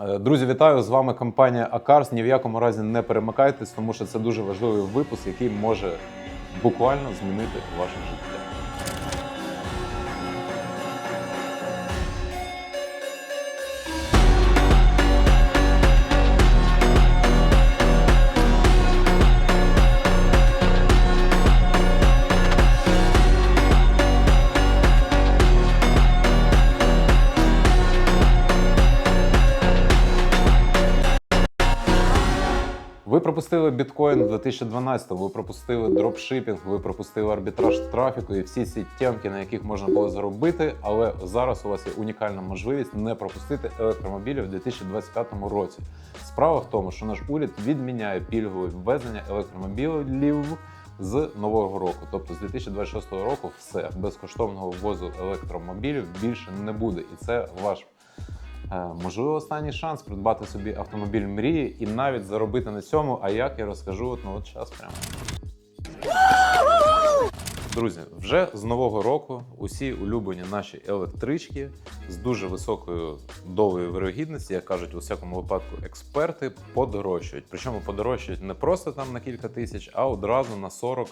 Е, Друзі, вітаю! З вами компанія Акарс. Ні в якому разі не перемикайтесь, тому що це дуже важливий випуск, який може буквально змінити ваше життя. Пропустили біткоін в 2012-му, ви пропустили дропшипінг, ви пропустили арбітраж трафіку і всі ці тємки, на яких можна було заробити. Але зараз у вас є унікальна можливість не пропустити електромобілі в 2025 році. Справа в тому, що наш уряд відміняє пільгове ввезення електромобілів з нового року. Тобто з 2026 року все безкоштовного ввозу електромобілів більше не буде, і це ваш Можливо, останній шанс придбати собі автомобіль мрії і навіть заробити на цьому. А як я розкажу от, ну, от час прямо. Друзі, вже з нового року усі улюблені наші електрички з дуже високою долею вирогідності, як кажуть у всякому випадку експерти, подорожчують. Причому подорожчують не просто там на кілька тисяч, а одразу на 40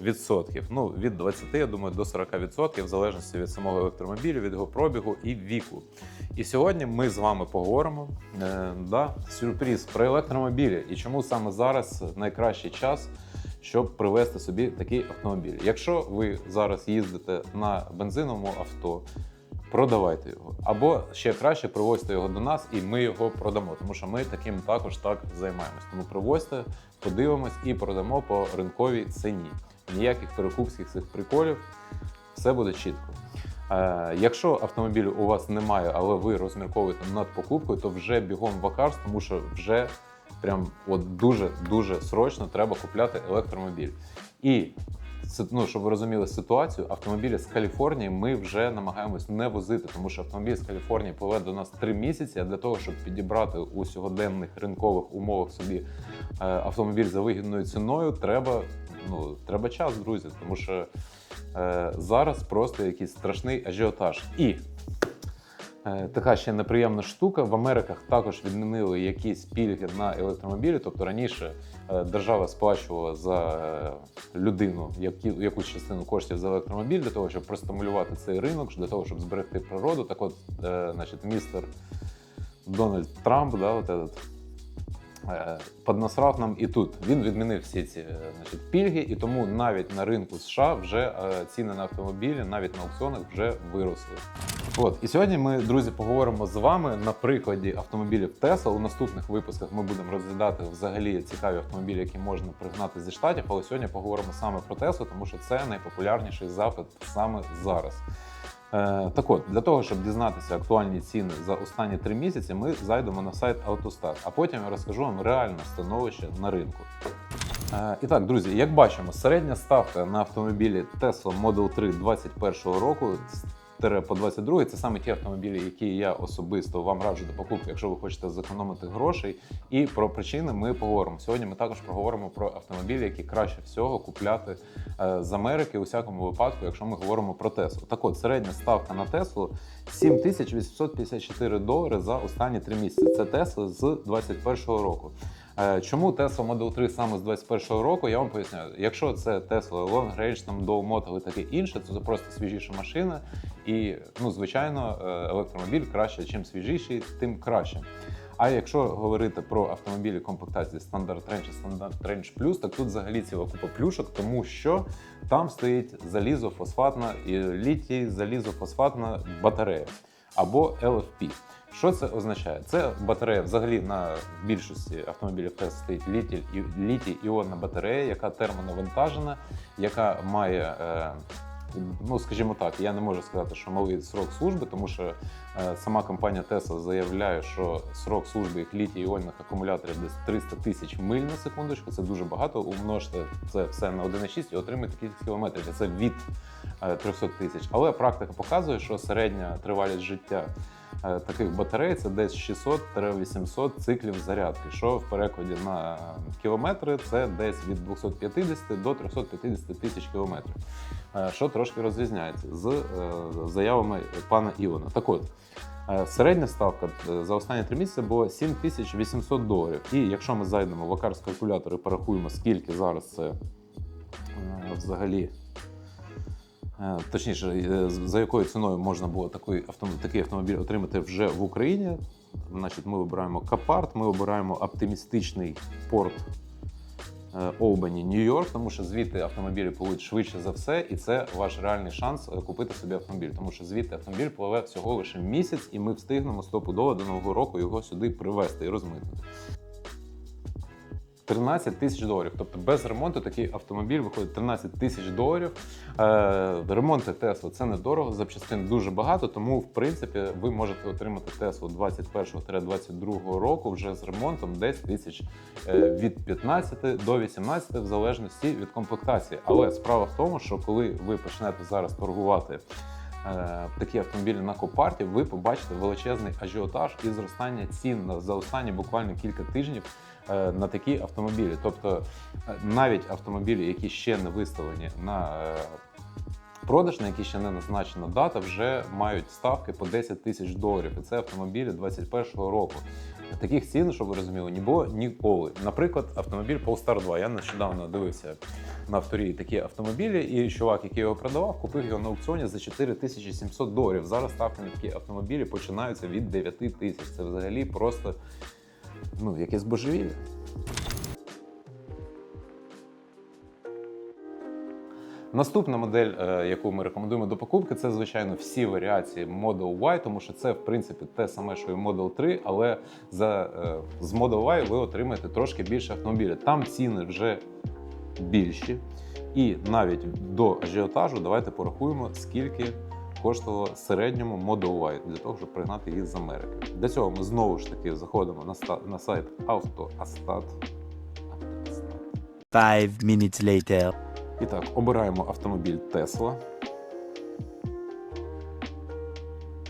відсотків. Ну від 20, я думаю, до 40 відсотків, в залежності від самого електромобілю, від його пробігу і віку. І сьогодні ми з вами поговоримо е, да, сюрприз про електромобілі і чому саме зараз найкращий час, щоб привезти собі такий автомобіль. Якщо ви зараз їздите на бензиновому авто, продавайте його. Або ще краще привозьте його до нас, і ми його продамо, тому що ми таким також так займаємось. Тому привозьте, подивимось і продамо по ринковій ціні. Ніяких перекупських цих приколів, все буде чітко. Е, якщо автомобілю у вас немає, але ви розмірковуєте над покупкою, то вже бігом в Акарс, тому що вже прям от дуже дуже срочно треба купляти електромобіль. І ну, щоб ви розуміли ситуацію, автомобілі з Каліфорнії ми вже намагаємось не возити, тому що автомобіль з Каліфорнії поведе до нас три місяці. А для того, щоб підібрати у сьогоденних ринкових умовах собі е, автомобіль за вигідною ціною, треба, ну, треба час, друзі, тому що е, зараз просто якийсь страшний ажіотаж. І Е, Така ще неприємна штука. В Америках також відмінили якісь пільги на електромобілі. Тобто раніше е, держава сплачувала за е, людину які- якусь частину коштів за електромобіль для того, щоб простимулювати цей ринок, для того, щоб зберегти природу. Так от, е, значить, містер Дональд Трамп, да, от этот, поднасрав нам і тут. Він відмінив всі ці е, значить, пільги, і тому навіть на ринку США вже е, ціни на автомобілі, навіть на аукціонах вже виросли. От і сьогодні ми, друзі, поговоримо з вами на прикладі автомобілів Tesla. У наступних випусках ми будемо розглядати взагалі цікаві автомобілі, які можна пригнати зі штатів. Але сьогодні поговоримо саме про Tesla, тому що це найпопулярніший запит саме зараз. Е, так от, для того, щоб дізнатися актуальні ціни за останні три місяці, ми зайдемо на сайт Autostat, а потім я розкажу вам реальне становище на ринку. Е, І так, друзі, як бачимо, середня ставка на автомобілі Tesla Model 3 2021 року по 22 це саме ті автомобілі, які я особисто вам раджу до покупки, якщо ви хочете зекономити грошей. І про причини ми поговоримо. Сьогодні ми також проговоримо про автомобілі, які краще всього купляти е, з Америки у всякому випадку, якщо ми говоримо про Теслу. Так от, середня ставка на Теслу 7854 долари за останні три місяці. Це Тесла з 2021 року. Е, Чому Tesla Model 3 саме з 21-го року? Я вам поясняю. Якщо це Tesla Long Range, там Dual Motor і таке інше, то це просто свіжіша машина. І, ну, звичайно, е, електромобіль краще, чим свіжіший, тим краще. А якщо говорити про автомобілі комплектації Standard Range і Standard Range Plus, так тут взагалі ціла купа плюшок, тому що там стоїть залізофосфатна і літій залізофосфатна батарея або LFP. Що це означає? Це батарея взагалі на більшості автомобілів Tesla стоїть літій, літій батарея, яка термонавантажена, яка має. Е, Ну, скажімо так, я не можу сказати, що малий срок служби, тому що е, сама компанія Tesla заявляє, що срок служби їх літій-іонних акумуляторів десь 300 тисяч миль на секундочку. Це дуже багато. Умножте це все на 1,6 і отримаєте кількість кілометрів. Це від е, 300 тисяч. Але практика показує, що середня тривалість життя е, таких батарей це десь 600-800 циклів зарядки, що в перекладі на кілометри це десь від 250 до 350 тисяч кілометрів, Е, що трошки розрізняється з е, заявами пана Ілона. Так от. Е, Середня ставка е, за останні три місяці була 7800 доларів. І якщо ми зайдемо в Акарс калькулятор і порахуємо, скільки зараз це е, взагалі. Е, Точніше, е, за якою ціною можна було такий автомобіль, такий автомобіль отримати вже в Україні. Значить, ми обираємо Капарт, ми обираємо оптимістичний порт е, Олбані, Нью-Йорк, тому що звідти автомобілі пливуть швидше за все, і це ваш реальний шанс купити собі автомобіль. Тому що звідти автомобіль пливе всього лише місяць, і ми встигнемо стопудово до нового року його сюди привезти і розмитнити. 13 тисяч доларів. Тобто без ремонту такий автомобіль виходить 13 тисяч доларів. Е, ремонти Тесла це недорого, запчастин дуже багато, тому в принципі ви можете отримати Теслу 21-22 року вже з ремонтом десь тисяч е, від 15 до 18, в залежності від комплектації. Але справа в тому, що коли ви почнете зараз торгувати. Е, Такі автомобілі на Копарті, ви побачите величезний ажіотаж і зростання цін за останні буквально кілька тижнів е, на такі автомобілі. Тобто е, навіть автомобілі, які ще не виставлені на продаж, на які ще не назначена дата, вже мають ставки по 10 тисяч доларів. І це автомобілі 21-го року. Таких цін, щоб ви розуміли, було ніколи. Наприклад, автомобіль Polestar 2. Я нещодавно дивився на авторії такі автомобілі, і чувак, який його продавав, купив його на аукціоні за 4700 доларів. Зараз ставки на такі автомобілі починаються від 9 тисяч. Це взагалі просто ну, якесь божевілля. Наступна модель, е, яку ми рекомендуємо до покупки, це звичайно всі варіації Model Y, тому що це в принципі те саме, що і Model 3, але за е, з Model Y ви отримаєте трошки більше автомобілів. Там ціни вже більші, і навіть до ажіотажу давайте порахуємо, скільки коштувало середньому Model Y для того, щоб пригнати її з Америки. Для цього ми знову ж таки заходимо на, ста- на сайт AutoAstat. Five minutes later. І так, обираємо автомобіль Tesla.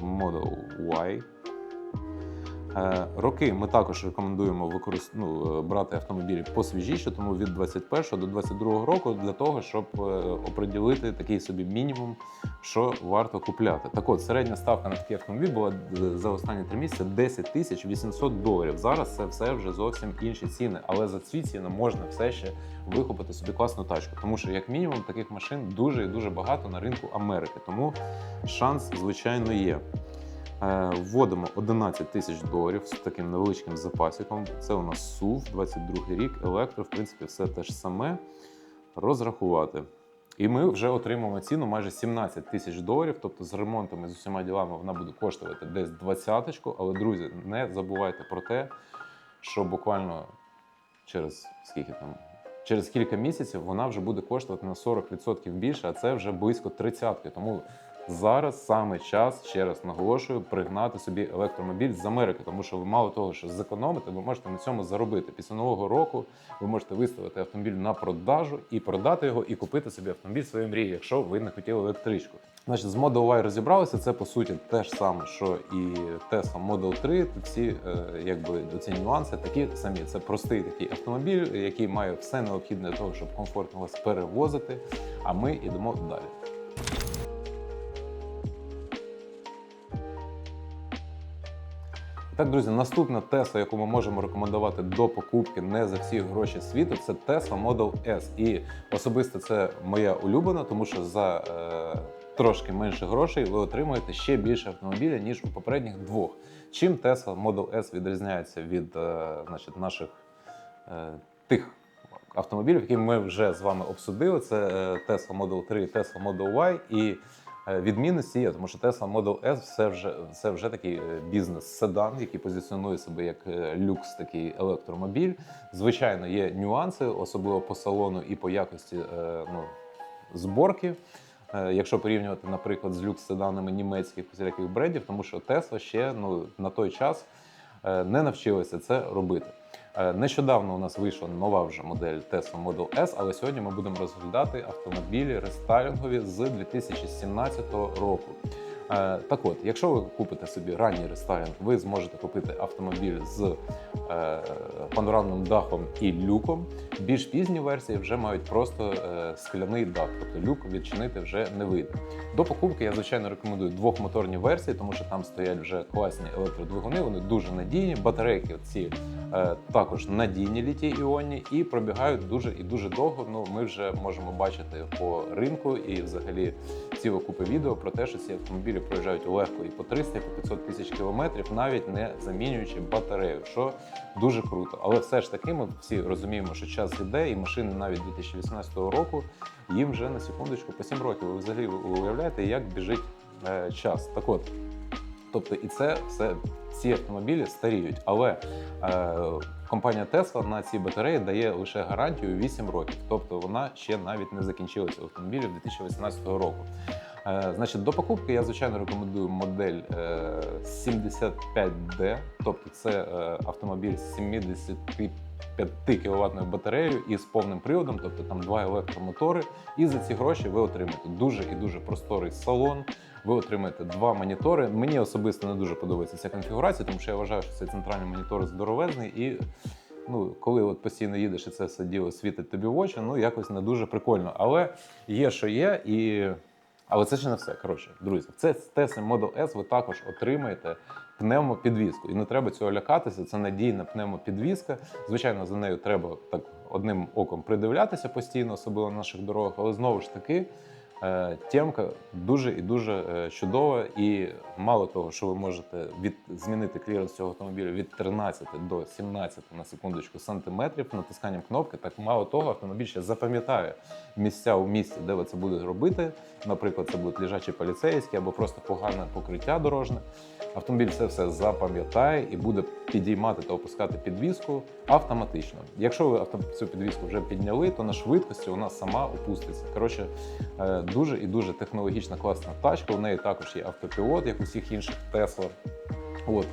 Model Y. Е, роки ми також рекомендуємо використ... ну, е, брати автомобілі посвіжіше, тому від 21 до 22 року для того, щоб е, оприділити такий собі мінімум, що варто купляти. Так от, середня ставка на такий автомобіль була за останні три місяці 10 тисяч 800 доларів. Зараз це все вже зовсім інші ціни, але за ці ціни можна все ще викупити собі класну тачку, тому що як мінімум таких машин дуже і дуже багато на ринку Америки. Тому шанс, звичайно, є. Е, Вводимо 11 тисяч доларів з таким невеличким запасиком. Це у нас SUV, 22 рік, електро, в принципі, все те ж саме. Розрахувати. І ми вже отримаємо ціну майже 17 тисяч доларів. Тобто з ремонтами з усіма ділами вона буде коштувати десь 20 Але, друзі, не забувайте про те, що буквально через скільки там. Через кілька місяців вона вже буде коштувати на 40% більше, а це вже близько 30 Тому зараз саме час, ще раз наголошую, пригнати собі електромобіль з Америки, тому що ви мало того, що зекономите, ви можете на цьому заробити. Після нового року ви можете виставити автомобіль на продажу і продати його, і купити собі автомобіль своєї мрії, якщо ви не хотіли електричку. Значить, з Model Y розібралися. Це по суті те ж саме, що і Tesla Model 3. Всі е, якби ці нюанси такі самі. Це простий такий автомобіль, який має все необхідне для того, щоб комфортно вас перевозити. А ми йдемо далі. Так, друзі, наступна Tesla, яку ми можемо рекомендувати до покупки не за всі гроші світу, це Tesla Model S. І особисто це моя улюблена, тому що за е, трошки менше грошей ви отримуєте ще більше автомобіля, ніж у попередніх двох. Чим Tesla Model S відрізняється від е, значить, наших е, тих автомобілів, які ми вже з вами обсудили. Це е, Tesla Model 3 і Tesla Model Y. І відмінності є, тому що Tesla Model S це вже, це вже такий е, бізнес-седан, який позиціонує себе як е, люкс, такий електромобіль. Звичайно, є нюанси, особливо по салону і по якості е, ну, зборки. Е, Якщо порівнювати, наприклад, з люкс-седанами німецьких всіляких брендів, тому що Tesla ще ну, на той час е, не навчилася це робити. Е, Нещодавно у нас вийшла нова вже модель Tesla Model S, але сьогодні ми будемо розглядати автомобілі рестайлінгові з 2017 року. Е, так от, якщо ви купите собі ранній рестайлінг, ви зможете купити автомобіль з е, панорамним дахом і люком. Більш пізні версії вже мають просто е, скляний дах, тобто люк відчинити вже не вийде. До покупки я звичайно рекомендую двохмоторні версії, тому що там стоять вже класні електродвигуни. Вони дуже надійні. Батарейки ці також надійні літій іонні і пробігають дуже і дуже довго. Ну ми вже можемо бачити по ринку і взагалі цілу купи відео про те, що ці автомобілі проїжджають легко і по 300, і по 500 тисяч кілометрів, навіть не замінюючи батарею, що дуже круто. Але все ж таки, ми всі розуміємо, що час іде, і машини навіть 2018 року їм вже на секундочку по 7 років. Ви взагалі уявляєте, як біжить е, час. Так от. Тобто, і це все ці автомобілі старіють. Але е, компанія Tesla на ці батареї дає лише гарантію 8 років. Тобто вона ще навіть не закінчилася автомобілі 2018 року. Е, значить, до покупки я звичайно рекомендую модель е, 75D, тобто це е, автомобіль з 75 кВт батареєю і з повним приводом, тобто там два електромотори. І за ці гроші ви отримаєте дуже і дуже просторий салон. Ви отримаєте два монітори. Мені особисто не дуже подобається ця конфігурація, тому що я вважаю, що цей центральний монітор здоровезний і. Ну, коли от постійно їдеш і це все діло світить тобі в очі, ну якось не дуже прикольно. Але є, що є, і але це ще не все. Коротше, друзі, це Tesla Model S ви також отримаєте пневмопідвізку. І не треба цього лякатися. Це надійна пневмопідвізка. Звичайно, за нею треба так одним оком придивлятися постійно, особливо на наших дорогах. Але знову ж таки, е, темка дуже і дуже е, чудова. І мало того, що ви можете від змінити кліренс цього автомобіля від 13 до 17 на секундочку сантиметрів натисканням кнопки. Так мало того, автомобіль ще запам'ятає місця у місті, де ви це будете робити. Наприклад, це будуть лежачі поліцейські або просто погане покриття дорожне. Автомобіль це все запам'ятає і буде підіймати та опускати підвіску автоматично. Якщо ви цю підвіску вже підняли, то на швидкості вона сама опуститься. Коротше, е, дуже і дуже технологічна класна тачка. У неї також є автопілот, як у всіх інших Tesla. От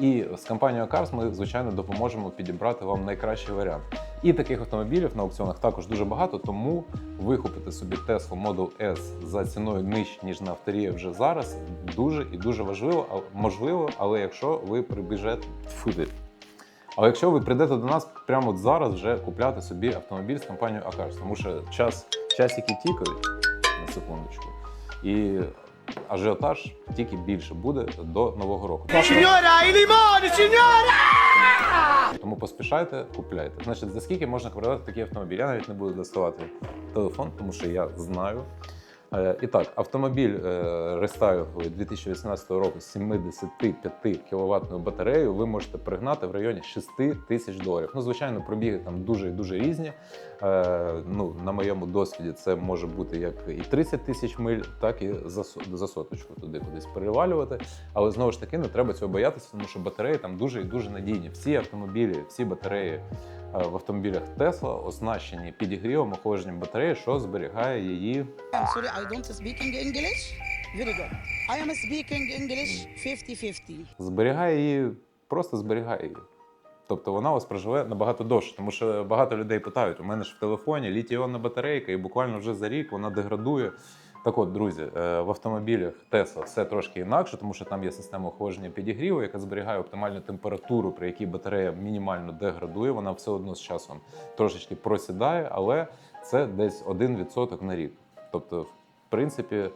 і з компанією Cars ми звичайно допоможемо підібрати вам найкращий варіант. І таких автомобілів на аукціонах також дуже багато, тому викупити собі Tesla Model S за ціною нижче, ніж на авторії вже зараз, дуже і дуже важливо, можливо, але якщо ви прибіжете фуди. Але якщо ви прийдете до нас прямо зараз вже купляти собі автомобіль з компанією Акарс, тому що час, часики тікають на секундочку, і ажіотаж тільки більше буде до нового року. Сіньора і limoni, сіньора! Тому поспішайте, купляйте. Значить, за скільки можна продати такий автомобіль? Я навіть не буду доставати телефон, тому що я знаю. Е, І так, автомобіль е, рестайловий 2018 року з 75 кВт батареєю ви можете пригнати в районі 6 тисяч доларів. Ну, звичайно, пробіги там дуже і дуже різні. Е, Ну, на моєму досвіді це може бути як і 30 тисяч миль, так і за, соточку туди кудись перевалювати. Але знову ж таки не треба цього боятися, тому що батареї там дуже і дуже надійні. Всі автомобілі, всі батареї в автомобілях Tesla оснащені підігрівом, охолодженням батареї, що зберігає її I'm sorry, I don't speak English. Very good. I am speaking English 50-50. зберігає її, просто зберігає її. Тобто вона у вас проживе набагато довше, тому що багато людей питають: у мене ж в телефоні літій-іонна батарейка, і буквально вже за рік вона деградує. Так от, друзі, е, в автомобілях Tesla все трошки інакше, тому що там є система охолодження підігріву, яка зберігає оптимальну температуру, при якій батарея мінімально деградує. Вона все одно з часом трошечки просідає, але це десь 1% на рік. Тобто, в принципі,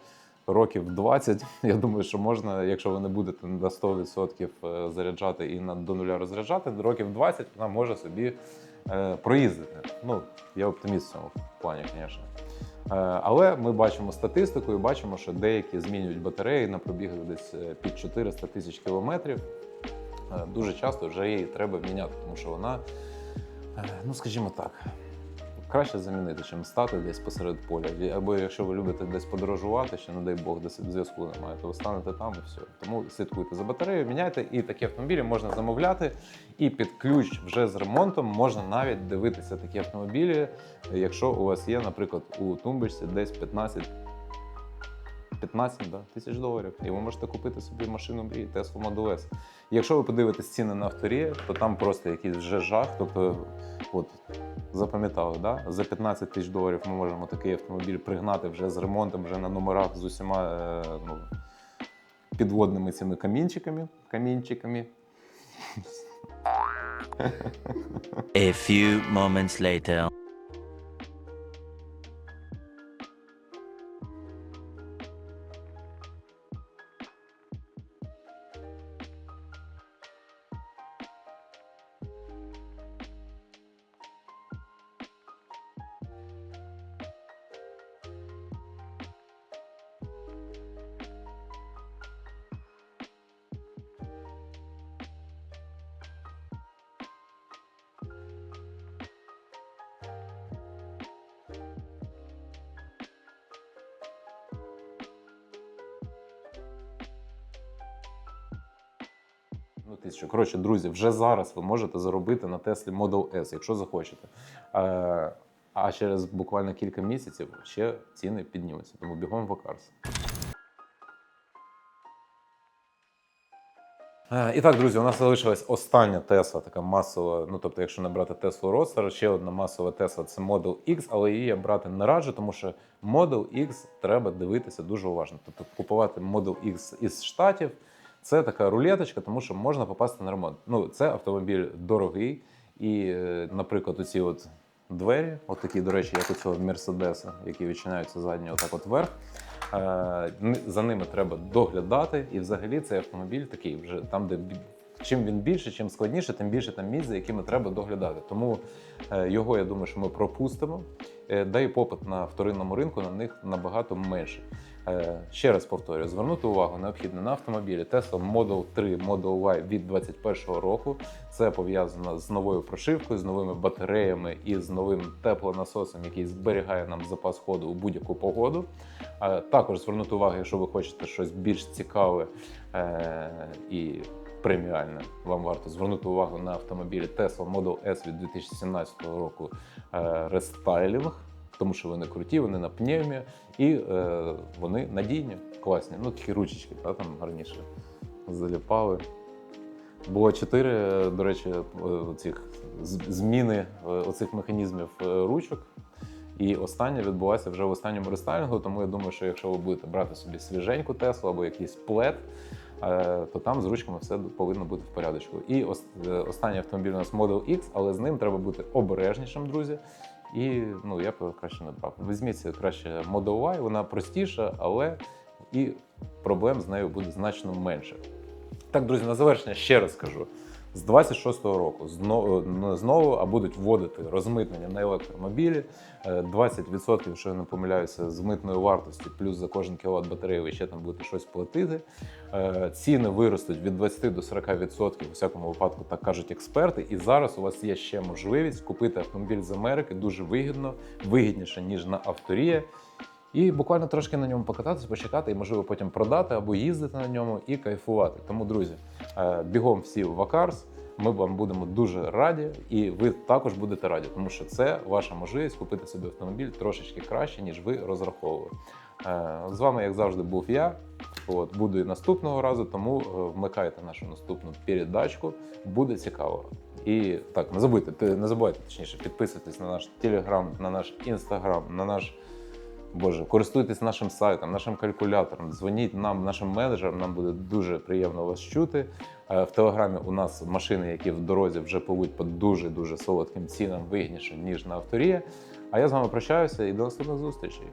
років 20, я думаю, що можна, якщо ви не будете на 100% е, заряджати і на до нуля розряджати, років 20 вона може собі е, проїздити. Ну, я оптиміст в цьому плані, звісно. Е, Але ми бачимо статистику і бачимо, що деякі змінюють батареї на пробігах десь е, під 400 тисяч кілометрів. Е, Дуже часто вже її треба міняти, тому що вона, ну скажімо так, краще замінити, чим стати десь посеред поля. Або якщо ви любите десь подорожувати, ще не дай Бог, десь зв'язку немає, то ви станете там і все. Тому слідкуйте за батареєю, міняйте, і такі автомобілі можна замовляти. І під ключ вже з ремонтом можна навіть дивитися такі автомобілі, якщо у вас є, наприклад, у тумбочці десь 15 15 да, тисяч доларів, і ви можете купити собі машину мрії Tesla Model S. Якщо ви подивитесь ціни на авторі, то там просто якийсь вже жах. Тобто, от запам'ятали, да? за 15 тисяч доларів ми можемо такий автомобіль пригнати вже з ремонтом, вже на номерах з усіма е, ну, підводними цими камінчиками. камінчиками. A few moments later. Тисячу. Коротше, друзі, вже зараз ви можете заробити на Теслі Model S, якщо захочете. Е, а через буквально кілька місяців ще ціни піднімуться. Тому бігом в Акарс. Е, І так, друзі, у нас залишилась остання Тесла, така масова. Ну тобто, якщо не брати Теслу Roadster, ще одна масова Тесла це Model X, але її я брати не раджу, тому що Model X треба дивитися дуже уважно. Тобто купувати Model X із штатів це така рулеточка, тому що можна попасти на ремонт. Ну, це автомобіль дорогий, і, е, наприклад, оці от двері, от такі, до речі, як у цього Мерседеса, які відчиняються задні, отак от вверх. Е, За ними треба доглядати, і взагалі цей автомобіль такий вже там, де чим він більше, чим складніше, тим більше там місць, за якими треба доглядати. Тому е, його я думаю, що ми пропустимо. Да і попит на вторинному ринку на них набагато менше. Е, Ще раз повторюю, звернути увагу необхідно на автомобілі Tesla Model 3 Model Y від 2021 року. Це пов'язано з новою прошивкою, з новими батареями і з новим теплонасосом, який зберігає нам запас ходу у будь-яку погоду. Е, Також звернути увагу, якщо ви хочете щось більш цікаве е, і преміальне, вам варто звернути увагу на автомобілі Tesla Model S від 2017 року рестайлінг, тому що вони круті, вони на пневмі і е, вони надійні, класні. Ну, такі ручечки, та, там гарніше заліпали. Було чотири, до речі, е, цих зміни е, оцих механізмів е, ручок. І остання відбулася вже в останньому рестайлінгу, тому я думаю, що якщо ви будете брати собі свіженьку Теслу або якийсь плед, то там з ручками все повинно бути в порядочку. І останній автомобіль у нас Model X, але з ним треба бути обережнішим, друзі. І ну, я б краще не брав. Візьміть краще Y, вона простіша, але і проблем з нею буде значно менше. Так, друзі, на завершення ще раз кажу: з 26-го року знову, знову а будуть вводити розмитнення на електромобілі. Е, 20%, якщо я не помиляюся, з митної вартості, плюс за кожен кіловат батареї ви ще там будете щось платити. Е, Ціни виростуть від 20 до 40%, у всякому випадку, так кажуть експерти. І зараз у вас є ще можливість купити автомобіль з Америки дуже вигідно, вигідніше ніж на авторія. І буквально трошки на ньому покататися, почекати, і можливо потім продати або їздити на ньому і кайфувати. Тому, друзі, е, бігом всі в Вакарс. Ми вам будемо дуже раді, і ви також будете раді, тому що це ваша можливість купити собі автомобіль трошечки краще, ніж ви розраховували. Е, З вами, як завжди, був я. От буду і наступного разу, тому е, вмикайте нашу наступну передачку. Буде цікаво. І так, не забудьте, не забувайте точніше, підписуйтесь на наш телеграм, на наш інстаграм, на наш. Боже, користуйтесь нашим сайтом, нашим калькулятором, дзвоніть нам, нашим менеджерам. Нам буде дуже приємно вас чути. Е, В телеграмі у нас машини, які в дорозі вже пливуть по дуже дуже солодким цінам, вигідніше ніж на авторія. А я з вами прощаюся і до наступних зустрічей.